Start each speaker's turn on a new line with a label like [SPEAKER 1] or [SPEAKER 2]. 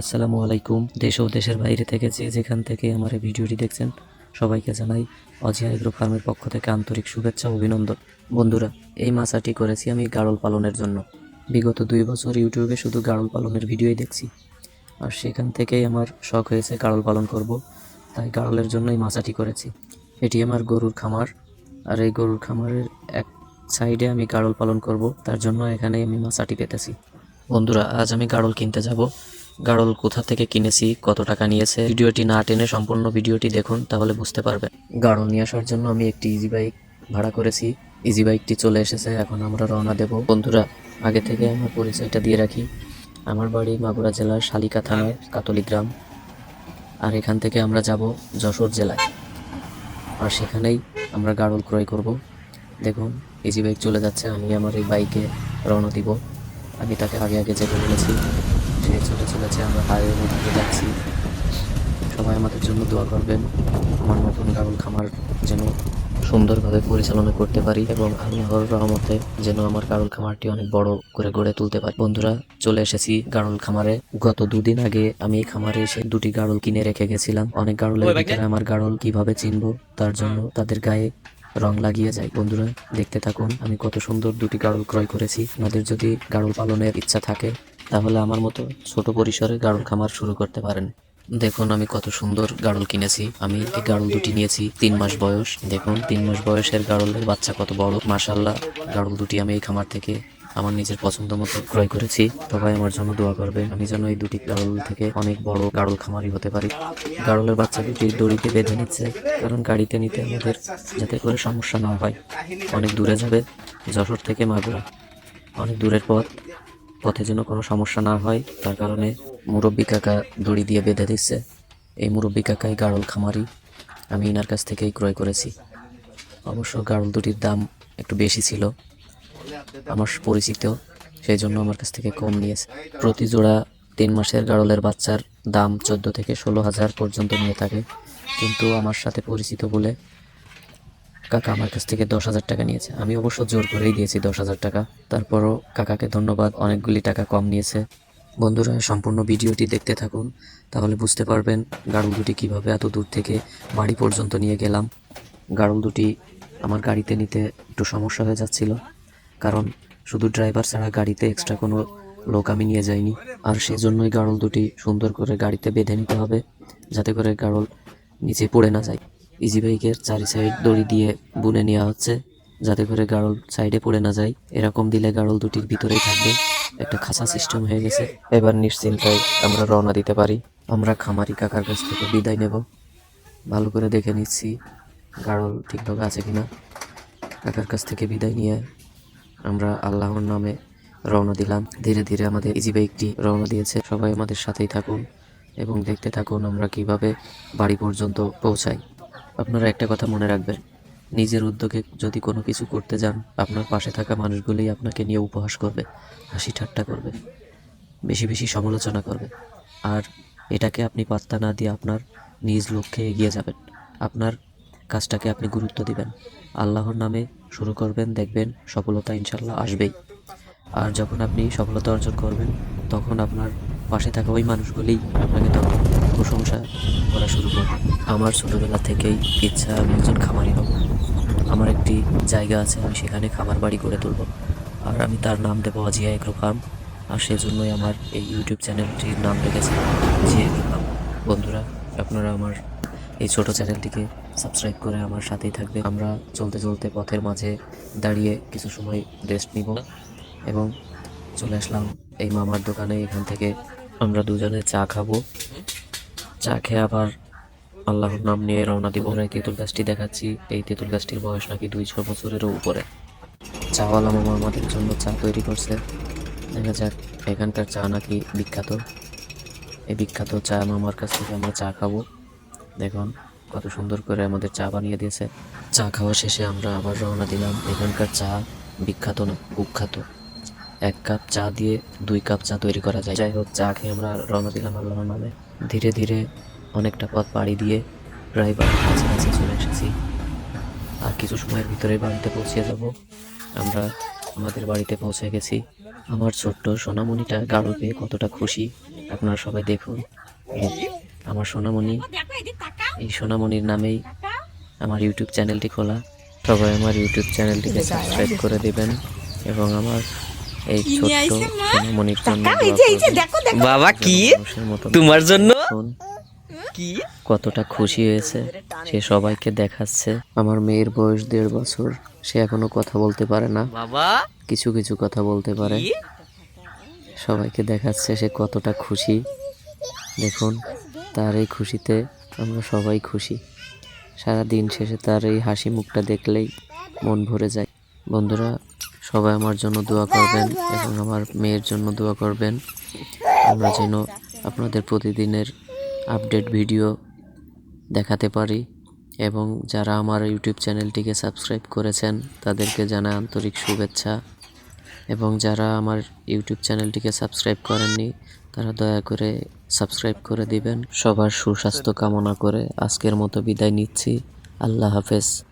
[SPEAKER 1] আসসালামু আলাইকুম। দেশ ও দেশের বাইরে থেকে যে যেখান থেকে আমার এই ভিডিওটি দেখছেন, সবাইকে জানাই অজিয়া এগ্রো ফার্মের পক্ষ থেকে আন্তরিক শুভেচ্ছা অভিনন্দন। বন্ধুরা, এই মাছাটি করেছি আমি গাড়ল পালনের জন্য। বিগত দুই বছর ইউটিউবে শুধু গাড়ল পালনের ভিডিওই দেখছি। আর সেখান থেকেই আমার শখ হয়েছে গাড়ল পালন করব, তাই গাড়লের জন্য এই মাছাটি করেছি। এটি আমার গরুর খামার। আর এই গরুর খামারের এক সাইডে আমি গাড়ল পালন করব, তার জন্য এখানে আমি মাছাটি পেতেছি। বন্ধুরা, আজ আমি গাড়ল কিনতে যাব। গাড়ল কোথা থেকে কিনেছি, কত টাকা নিয়েছে, ভিডিওটি না টেনে সম্পূর্ণ ভিডিওটি দেখুন, তাহলে বুঝতে পারবেন। গাড়ল নিয়ে আসার জন্য আমি একটি ইজি বাইক ভাড়া করেছি। ইজি বাইকটি চলে এসেছে, এখন আমরা রওনা দেব। বন্ধুরা, আগে থেকে আমার পরিচয়টা দিয়ে রাখি। আমার বাড়ি মাগুরা জেলার শালিকা থানার কাতলি গ্রাম। আর এখান থেকে আমরা যাব যশোর জেলায়। আর সেখানেই আমরা গাড়ল ক্রয় করব। দেখুন ইজি বাইক চলে যাচ্ছে, আমি আমার এই বাইকে রওনা দিব। আমি তাকে আগে আগে যেতে বলেছি। সে চলে চলেছে আমরা হাইওয়ে মধ্যে যাচ্ছি। সবাই আমাদের জন্য দোয়া করবেন। আমার নতুন গাড়ল খামার যেন সুন্দরভাবে পরিচালনা করতে পারি এবং আল্লাহর রহমতে যেন আমার গাড়ল খামারটি অনেক বড় করে গড়ে তুলতে পারি। বন্ধুরা চলে এসেছি গাড়ল খামারে। গত দুদিন আগে আমি এই খামারে এসে দুটি গাড়ল কিনে রেখে গেছিলাম। অনেক গারুলের ভিতরে আমার গাড়ল কীভাবে চিনবো তার জন্য তাদের গায়ে রং লাগিয়ে যায় বন্ধুরা দেখতে থাকুন আমি কত সুন্দর দুটি গাড়ল ক্রয় করেছি। আপনাদের যদি গাড়ল পালনের ইচ্ছা থাকে তাহলে আমার মতো ছোট পরিসরে গাড়ল খামার শুরু করতে পারেন। দেখুন আমি কত সুন্দর গাড়ল কিনেছি। আমি এই গাড়ল দুটি নিয়েছি, তিন মাস বয়স। দেখুন, তিন মাস বয়সের গাড়লের বাচ্চা কত বড়। মাশাল্লাহ গাড়ল দুটি আমি এই খামার থেকে আমার নিজের পছন্দ মতো ক্রয় করেছি। সবাই আমার জন্য দোয়া করবে, আমি যেন এই দুটি গাড়ল থেকে অনেক বড় গাড়ল খামারি হতে পারি। গাড়লের বাচ্চা দুটি দড়িতে বেঁধে নিচ্ছে, কারণ গাড়িতে নিতে আমাদের যাতে করে সমস্যা না হয়। অনেক দূরে যাবে, যশোর থেকে মাগুরা। অনেক দূরের পথ। পথে যেন কোনো সমস্যা না হয়, তার কারণে মুরব্বী কাকা দড়ি দিয়ে বেঁধে দিচ্ছে। এই মুরব্বী কাকাই গাড়ল খামারি, আমি ইনার কাছ থেকেই ক্রয় করেছি। অবশ্য গাড়ল দুটির দাম একটু বেশি ছিল, আমার পরিচিত সেই জন্য আমার কাছ থেকে কম নিয়েছে। প্রতি জোড়া তিন মাসের গাড়লের বাচ্চার দাম চোদ্দ থেকে ষোলো হাজার পর্যন্ত নিয়ে থাকে, কিন্তু আমার সাথে পরিচিত বলে কাকা আমার কাছ থেকে দশ হাজার টাকা নিয়েছে। আমি অবশ্য জোর করেই দিয়েছি দশ হাজার টাকা। তারপরও কাকাকে ধন্যবাদ, অনেকগুলি টাকা কম নিয়েছে। বন্ধুরা, সম্পূর্ণ ভিডিওটি দেখতে থাকুন, তাহলে বুঝতে পারবেন গাড়ল দুটি কীভাবে এত দূর থেকে বাড়ি পর্যন্ত নিয়ে গেলাম। গাড়ল দুটি আমার গাড়িতে নিতে একটু সমস্যা হয়ে যাচ্ছিল, কারণ শুধু ড্রাইভার ছাড়া গাড়িতে এক্সট্রা কোনো লোক আমি নিয়ে যাইনি। আর সেজন্যই গাড়ল দুটি সুন্দর করে গাড়িতে বেঁধে নিতে হবে, যাতে করে গাড়ল নিচে পড়ে না যায়। ইজি বাইকের চারি সাইড দড়ি দিয়ে বুনে নেওয়া হচ্ছে, যাতে করে গাড়ল সাইডে পড়ে না যায়। এরকম দিলে গাড়ল দুটির ভিতরেই থাকবে। একটা খাঁচা সিস্টেম হয়ে গেছে। এবার নিশ্চিন্তায় আমরা রওনা দিতে পারি। আমরা খামারি কাকার কাছ থেকে বিদায় নেব। ভালো করে দেখে নিচ্ছি গাড়ল ঠিকভাবে আছে কিনা। কাকার কাছ থেকে বিদায় নিয়ে আমরা আল্লাহর নামে রওনা দিলাম। ধীরে ধীরে আমাদের ইজি বাইকটি রওনা দিয়েছে। সবাই আমাদের সাথেই থাকুন এবং দেখতে থাকুন আমরা কীভাবে বাড়ি পর্যন্ত পৌঁছাই। আপনারা একটা কথা মনে রাখবেন। নিজের উদ্যোগে যদি কোনো কিছু করতে যান, আপনার পাশে থাকা মানুষগুলোই আপনাকে নিয়ে উপহাস করবে, হাসি ঠাট্টা করবে, বেশি বেশি সমালোচনা করবে। আর এটাকে আপনি পাত্তা না দিয়ে আপনার নিজ লক্ষ্যে এগিয়ে যাবেন। আপনার কাজটাকে আপনি গুরুত্ব দিবেন। আল্লাহর নামে শুরু করবেন, দেখবেন সফলতা ইনশাল্লাহ আসবেই। আর যখন আপনি সফলতা অর্জন করবেন, তখন আপনার পাশে থাকা ওই মানুষগুলোই আপনাকে তখন প্রশংসা করা শুরু করবে আমার ছোটোবেলা থেকেই ইচ্ছা আমি একজন খামারি হব। আমার একটি জায়গা আছে, আমি সেখানে খামার বাড়ি করে তুলব। আর আমি তার নাম দেবো অজিয়া এগ্রো ফার্ম। আর সেজন্যই আমার এই ইউটিউব চ্যানেলটির নাম রেখেছি জিয়া এগ্রো ফার্ম। বন্ধুরা, আপনারা আমার এই ছোট চ্যানেলটিকে সাবস্ক্রাইব করে আমার সাথেই থাকবে আমরা চলতে চলতে পথের মাঝে দাঁড়িয়ে কিছু সময় রেস্ট নিব এবং চলে আসলাম এই মামার দোকানে। এখান থেকে আমরা দুজনে চা খাব। চা খেয়ে আবার আল্লাহর নাম নিয়ে রওনা দিব। এই তেঁতুল গাছটি দেখাচ্ছি। এই তেঁতুল গাছটির বয়স নাকি দুইশো বছরেরও উপরে। চাওয়ালা মামা আমাদের জন্য চা তৈরি করছে। দেখা যাক, এখানকার চা নাকি বিখ্যাত। এই বিখ্যাত চা মামার কাছ থেকে আমরা চা খাব। দেখুন, কত সুন্দর করে আমাদের চা বানিয়ে দিয়েছে। চা খাওয়া শেষে আমরা আবার রওনা দিলাম। এখানকার চা বিখ্যাত না কুখ্যাত। এক কাপ চা দিয়ে দুই কাপ চা তৈরি করা যায়। যাই হোক, চা খেয়ে আমরা রওনা দিলাম আল্লাহর নামে। ধীরে ধীরে অনেকটা পথ পাড়ি দিয়ে প্রায় বাড়ির কাছাকাছি চলে এসেছি। আর কিছু সময়ের ভিতরে বাড়িতে পৌঁছে যাব। আমরা আমাদের বাড়িতে পৌঁছে গেছি। আমার ছোট্ট সোনামণিটা গাড়ল পেয়ে কতটা খুশি। আপনারা সবাই দেখুন। আমার সোনামণি। এই সোনামণির নামেই আমার ইউটিউব চ্যানেলটি খোলা। সবাই আমার ইউটিউব চ্যানেলটিকে সাবস্ক্রাইব করে দিবেন এবং আমার এই ছোট্ট
[SPEAKER 2] বাবা কি? তোমার জন্য? কি?
[SPEAKER 1] কতটা খুশি হয়েছে সে সবাইকে দেখাচ্ছে। আমার মেয়ের বয়স দেড় বছর সে এখনও কথা বলতে পারে না।
[SPEAKER 2] বাবা?
[SPEAKER 1] কিছু কিছু কথা বলতে পারে। সবাইকে দেখাচ্ছে সে কতটা খুশি। দেখুন তার এই খুশিতে আমরা সবাই খুশি। সারা দিন শেষে তার এই হাসি মুখটা দেখলেই মন ভরে যায়। বন্ধুরা সবাই আমার জন্য দোয়া করবেন এবং আমার মেয়ের জন্য দোয়া করবেন। আমরা যেন আপনাদের প্রতিদিনের আপডেট ভিডিও দেখাতে পারি এবং যারা আমার ইউটিউব চ্যানেলটিকে সাবস্ক্রাইব করেছেন তাদেরকে জানাই আন্তরিক শুভেচ্ছা। এবং যারা আমার ইউটিউব চ্যানেলটিকে সাবস্ক্রাইব করেননি তারা দয়া করে সাবস্ক্রাইব করে দিবেন। সবার সুস্বাস্থ্য কামনা করে আজকের মতো বিদায় নিচ্ছি। আল্লাহ হাফেজ।